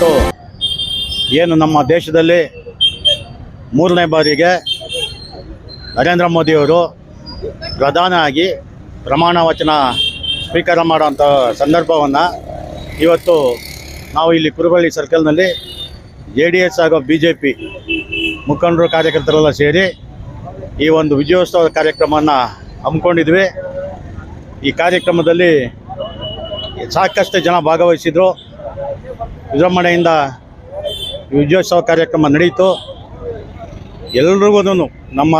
ಇವತ್ತು ಏನು ನಮ್ಮ ದೇಶದಲ್ಲಿ ಮೂರನೇ ಬಾರಿಗೆ ನರೇಂದ್ರ ಮೋದಿಯವರು ಪ್ರಧಾನ ಆಗಿ ಪ್ರಮಾಣ ವಚನ ಸ್ವೀಕಾರ ಮಾಡೋಂಥ ಸಂದರ್ಭವನ್ನು ಇವತ್ತು ನಾವು ಇಲ್ಲಿ ಕುರುಬಳ್ಳಿ ಸರ್ಕಲ್ನಲ್ಲಿ ಜೆ ಡಿ ಎಸ್ ಹಾಗೂ ಬಿ ಜೆ ಪಿ ಮುಖಂಡರು, ಕಾರ್ಯಕರ್ತರೆಲ್ಲ ಸೇರಿ ಈ ಒಂದು ವಿಜಯೋತ್ಸವ ಕಾರ್ಯಕ್ರಮವನ್ನು ಹಮ್ಮಿಕೊಂಡಿದ್ವಿ. ಈ ಕಾರ್ಯಕ್ರಮದಲ್ಲಿ ಸಾಕಷ್ಟು ಜನ ಭಾಗವಹಿಸಿದರು. ವಿಜೃಂಭಣೆಯಿಂದ ವಿಜಯೋತ್ಸವ ಕಾರ್ಯಕ್ರಮ ನಡೆಯಿತು ಎಲ್ರಿಗೂ ನಮ್ಮ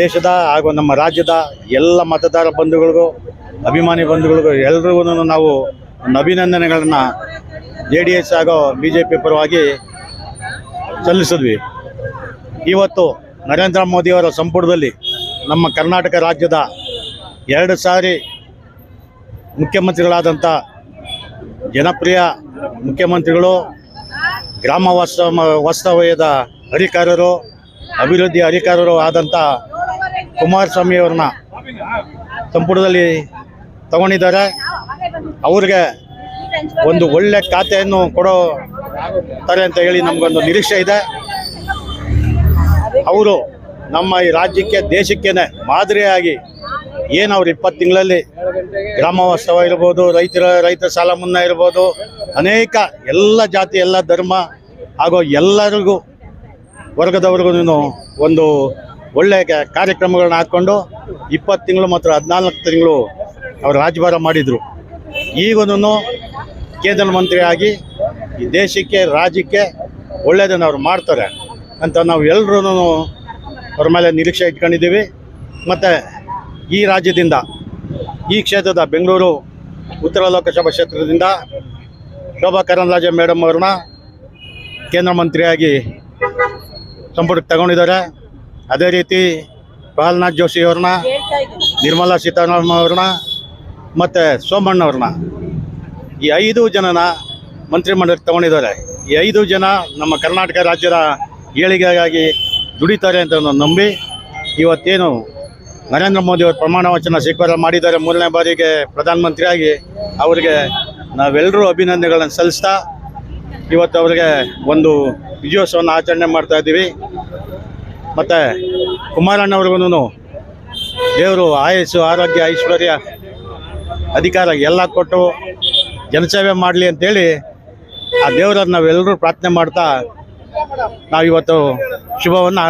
ದೇಶದ ಹಾಗೂ ನಮ್ಮ ರಾಜ್ಯದ ಎಲ್ಲ ಮತದಾರ ಬಂಧುಗಳಿಗೂ, ಅಭಿಮಾನಿ ಬಂಧುಗಳಿಗೂ ಎಲ್ರಿಗೂ ನಾವು ಅಭಿನಂದನೆಗಳನ್ನು ಜೆ ಡಿ ಎಸ್ ಹಾಗೂ ಬಿ ಜೆ ಪಿ ಪರವಾಗಿ ಸಲ್ಲಿಸಿದ್ವಿ. ಇವತ್ತು ನರೇಂದ್ರ ಮೋದಿಯವರ ಸಂಪುಟದಲ್ಲಿ ನಮ್ಮ ಕರ್ನಾಟಕ ರಾಜ್ಯದ ಎರಡು ಸಾರಿ ಮುಖ್ಯಮಂತ್ರಿಗಳಾದಂಥ ಜನಪ್ರಿಯ ಮುಖ್ಯಮಂತ್ರಿಗಳು, ಗ್ರಾಮ ವಾಸ್ತವ ವಾಸ್ತವ್ಯದ ಅಧಿಕಾರರು ಅಭಿವೃದ್ಧಿ ಅಧಿಕಾರರು ಆದಂಥ ಕುಮಾರಸ್ವಾಮಿಯವ್ರನ್ನ ಸಂಪುಟದಲ್ಲಿ ತಗೊಂಡಿದ್ದಾರೆ. ಅವ್ರಿಗೆ ಒಂದು ಒಳ್ಳೆ ಖಾತೆಯನ್ನು ಕೊಡೋ ತಾರೆ ಅಂತ ಹೇಳಿ ನಮಗೊಂದು ನಿರೀಕ್ಷೆ ಇದೆ. ಅವರು ನಮ್ಮ ಈ ರಾಜ್ಯಕ್ಕೆ, ದೇಶಕ್ಕೇನೆ ಮಾದರಿಯಾಗಿ ಏನು ಅವ್ರು ಇಪ್ಪತ್ತು ತಿಂಗಳಲ್ಲಿ ಗ್ರಾಮ ವಾಸ್ತವ ಇರ್ಬೋದು, ರೈತರ ರೈತ ಸಾಲ ಮುನ್ನ ಇರ್ಬೋದು ಅನೇಕ ಎಲ್ಲ ಜಾತಿ, ಎಲ್ಲ ಧರ್ಮ ಹಾಗೂ ಎಲ್ಲರಿಗೂ ವರ್ಗದವ್ರಿಗೂ ಒಂದು ಒಳ್ಳೆಯ ಕಾರ್ಯಕ್ರಮಗಳನ್ನ ಹಾಕ್ಕೊಂಡು ಇಪ್ಪತ್ತು ತಿಂಗಳು ಮತ್ತು ಹದಿನಾಲ್ಕು ತಿಂಗಳು ಅವರು ರಾಜಭಾರ ಮಾಡಿದರು. ಈಗೂ ಕೇಂದ್ರ ಮಂತ್ರಿಯಾಗಿ ಈ ದೇಶಕ್ಕೆ, ರಾಜ್ಯಕ್ಕೆ ಒಳ್ಳೆಯದನ್ನು ಅವ್ರು ಮಾಡ್ತಾರೆ ಅಂತ ನಾವು ಎಲ್ಲರೂ ಅವ್ರ ಮೇಲೆ ನಿರೀಕ್ಷೆ ಇಟ್ಕೊಂಡಿದ್ದೀವಿ. ಮತ್ತು ಈ ರಾಜ್ಯದಿಂದ ಈ ಕ್ಷೇತ್ರದ ಬೆಂಗಳೂರು ಉತ್ತರ ಲೋಕಸಭಾ ಕ್ಷೇತ್ರದಿಂದ ಶೋಭಾ ಕರಂದ್ಲಾಜೆ ಮೇಡಮ್ ಅವ್ರನ್ನ ಕೇಂದ್ರ ಮಂತ್ರಿಯಾಗಿ ಸಂಪುಟಕ್ಕೆ ತಗೊಂಡಿದ್ದಾರೆ. ಅದೇ ರೀತಿ ಪ್ರಹ್ಲಾದ್ ಜೋಶಿ ಅವ್ರನ್ನ, ನಿರ್ಮಲಾ ಸೀತಾರಾಮ ಅವ್ರನ್ನ ಮತ್ತು ಸೋಮಣ್ಣ ಅವ್ರನ್ನ ಈ ಐದು ಜನನ ಮಂತ್ರಿಮಂಡಲಕ್ಕೆ ತಗೊಂಡಿದ್ದಾರೆ. ಈ ಐದು ಜನ ನಮ್ಮ ಕರ್ನಾಟಕ ರಾಜ್ಯದ ಏಳಿಗೆಗಾಗಿ ದುಡಿತಾರೆ ಅಂತ ನಂಬಿ ಇವತ್ತೇನು ನರೇಂದ್ರ ಮೋದಿ ಅವರು ಪ್ರಮಾಣ ವಚನ ಸ್ವೀಕಾರ ಮಾಡಿದ್ದಾರೆ. ಮೂರನೇ ಬಾರಿಗೆ ಪ್ರಧಾನಮಂತ್ರಿಯಾಗಿ ಅವರಿಗೆ ನಾವೆಲ್ಲರೂ ಅಭಿನಂದನೆಗಳನ್ನು ಸಲ್ಲಿಸ್ತಾ ಇವತ್ತು ಅವರಿಗೆ ಒಂದು ವಿಜಯೋತ್ಸವನ ಆಚರಣೆ ಮಾಡ್ತಾ ಇದ್ದೀವಿ. ಮತ್ತು ಕುಮಾರಣ್ಣವ್ರಿಗೂ ದೇವರು ಆಯಸ್ಸು, ಆರೋಗ್ಯ, ಐಶ್ವರ್ಯ, ಅಧಿಕಾರ ಎಲ್ಲ ಕೊಟ್ಟು ಜನಸೇವೆ ಮಾಡಲಿ ಅಂತೇಳಿ ಆ ದೇವರನ್ನು ನಾವೆಲ್ಲರೂ ಪ್ರಾರ್ಥನೆ ಮಾಡ್ತಾ ನಾವಿವತ್ತು ಶುಭವನ್ನು